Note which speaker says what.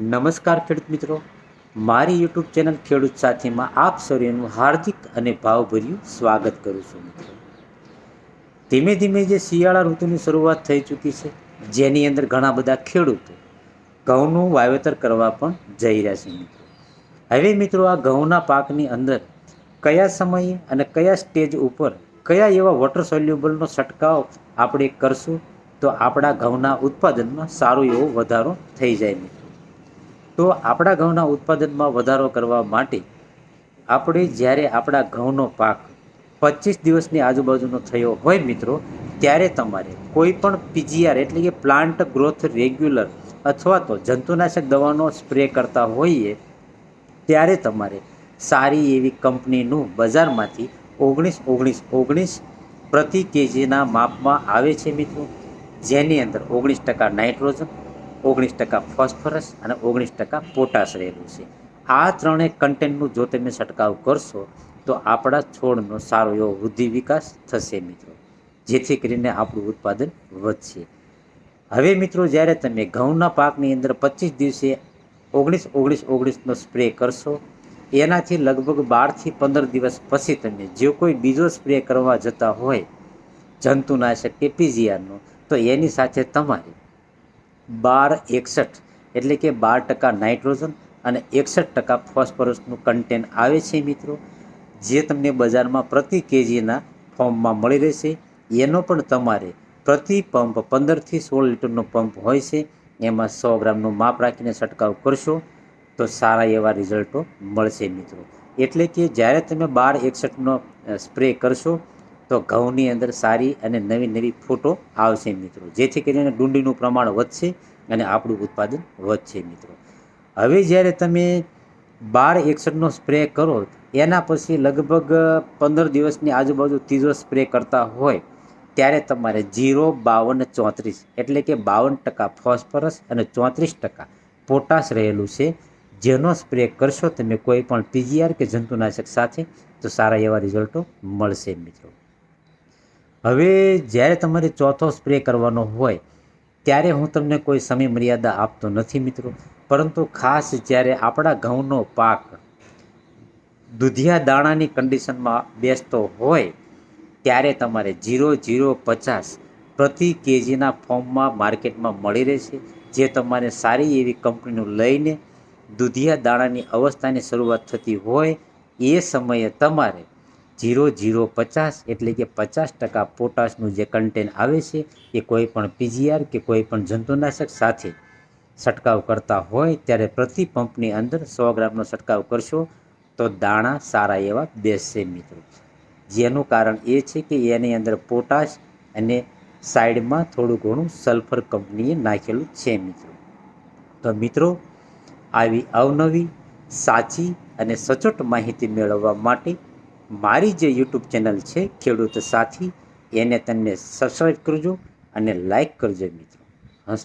Speaker 1: નમસ્કાર ખેડૂત મિત્રો. મારી યુટ્યુબ ચેનલ ખેડૂત સાથીમાં આપ સૌનું હાર્દિક અને ભાવભર્યું સ્વાગત કરું છું મિત્રો. ધીમે ધીમે જે શિયાળા ઋતુની શરૂઆત થઈ ચૂકી છે, જેની અંદર ઘણા બધા ખેડૂતો ઘઉંનું વાવેતર કરવા પણ જઈ રહ્યા છે મિત્રો. હવે મિત્રો આ ઘઉંના પાકની અંદર કયા સમયે અને કયા સ્ટેજ ઉપર કયા એવા વોટર સોલ્યુબલનો છંટકાવ આપણે કરશું, તો આપણા ઘઉંના ઉત્પાદનમાં સારો એવો વધારો થઈ જાય મિત્રો. તો આપણા ઘઉંના ઉત્પાદનમાં વધારો કરવા માટે આપણે જ્યારે આપણા ઘઉંનો પાક પચીસ દિવસની આજુબાજુનો થયો હોય મિત્રો, ત્યારે તમારે કોઈ પણ પીજીઆર એટલે કે પ્લાન્ટ ગ્રોથ રેગ્યુલર અથવા તો જંતુનાશક દવાનો સ્પ્રે કરતા હોઈએ, ત્યારે તમારે સારી એવી કંપનીનું બજારમાંથી ઓગણીસ ઓગણીસ ઓગણીસ પ્રતિ કેજીના માપમાં આવે છે મિત્રો. જેની અંદર ઓગણીસ ટકા નાઇટ્રોજન ઓગણીસ ટકા ફોસ્ફરસ અને ઓગણીસ ટકા પોટાશ રહેલું છે. આ ત્રણેય કન્ટેન્ટનું જો તમે છંટકાવ કરશો, તો આપણા છોડનો સારો એવો વૃદ્ધિ વિકાસ થશે મિત્રો, જેથી કરીને આપણું ઉત્પાદન વધશે. હવે મિત્રો, જ્યારે તમે ઘઉંના પાકની અંદર પચીસ દિવસે ઓગણીસ ઓગણીસ ઓગણીસનો સ્પ્રે કરશો, એનાથી લગભગ બારથી પંદર દિવસ પછી તમે જે કોઈ બીજો સ્પ્રે કરવા જતા હોય, જંતુનાશક કે પીજીઆરનો, તો એની સાથે તમારે બાર એકસઠ, એટલે કે બાર ટકા નાઇટ્રોજન અને એકસઠ ટકા ફોસ્ફરસનું કન્ટેન આવે છે મિત્રો, જે તમને બજારમાં પ્રતિ કેજીના ફોર્મમાં મળી રહેશે. એનો પણ તમારે પ્રતિ પંપ પંદરથી સોળ લીટરનો પંપ હોય છે, એમાં સો ગ્રામનું માપ રાખીને છંટકાવ કરશો, તો સારા એવા રિઝલ્ટો મળશે મિત્રો. એટલે કે જ્યારે તમે બાર એકસઠનો સ્પ્રે કરશો તો ઘઉંની અંદર સારી અને નવી નવી ફોટો આવશે મિત્રો. જેથી કરીને ડુંડીનું પ્રમાણ વધશે અને આપણું ઉત્પાદન વધશે મિત્રો. હવે જ્યારે તમે બાર એકસઠનો સ્પ્રે કરો, એના પછી લગભગ પંદર દિવસની આજુબાજુ ત્રીજો સ્પ્રે કરતા હોય, ત્યારે તમારે જીરો, બાવન, ચોત્રીસ એટલે કે બાવન ટકા ફોસ્ફરસ અને ચોત્રીસ ટકા પોટાશ રહેલું છે. જેનો સ્પ્રે કરશો તમે કોઈ પણ પીજીઆર કે જંતુનાશક સાથે, તો સારા એવા રિઝલ્ટો મળશે મિત્રો. હવે જ્યારે તમારે ચોથો સ્પ્રે કરવાનો હોય, ત્યારે હું તમને કોઈ સમય મર્યાદા આપતો નથી મિત્રો. પરંતુ ખાસ જ્યારે આપણા ઘઉંનો પાક દુધિયા દાણાની કન્ડિશનમાં બેસતો હોય, ત્યારે તમારે જીરો જીરો પચાસ પ્રતિ કેજીના ફોર્મમાં માર્કેટમાં મળી રહેશે. જે તમારે સારી એવી કંપનીનું લઈને દુધિયા દાણાની અવસ્થાની શરૂઆત થતી હોય, એ સમયે તમારે જીરો જીરો પચાસ એટલે કે પચાસ ટકા પોટાશનું જે કન્ટેન્ટ આવે છે એ કોઈ પણ પીજીઆર કે કોઈ પણ જંતુનાશક સાથે છંટકાવ કરતા હોય ત્યારે પ્રતિ પંપની અંદર સો ગ્રામનો છંટકાવ કરશો તો દાણા સારા એવા બેસશે મિત્રો. જેનું કારણ એ છે કે એની અંદર પોટાશ અને સાઈડમાં થોડું ઘણું સલ્ફર કંપનીએ નાખેલું છે મિત્રો. તો મિત્રો, આવી અવનવી, સાચી અને સચોટ માહિતી મેળવવા માટે મારી જે યુટ્યુબ ચેનલ છે, ખેડૂત સાથી, એને તમને સબસ્ક્રાઈબ કરજો અને લાઈક કરજો મિત્રો. હસ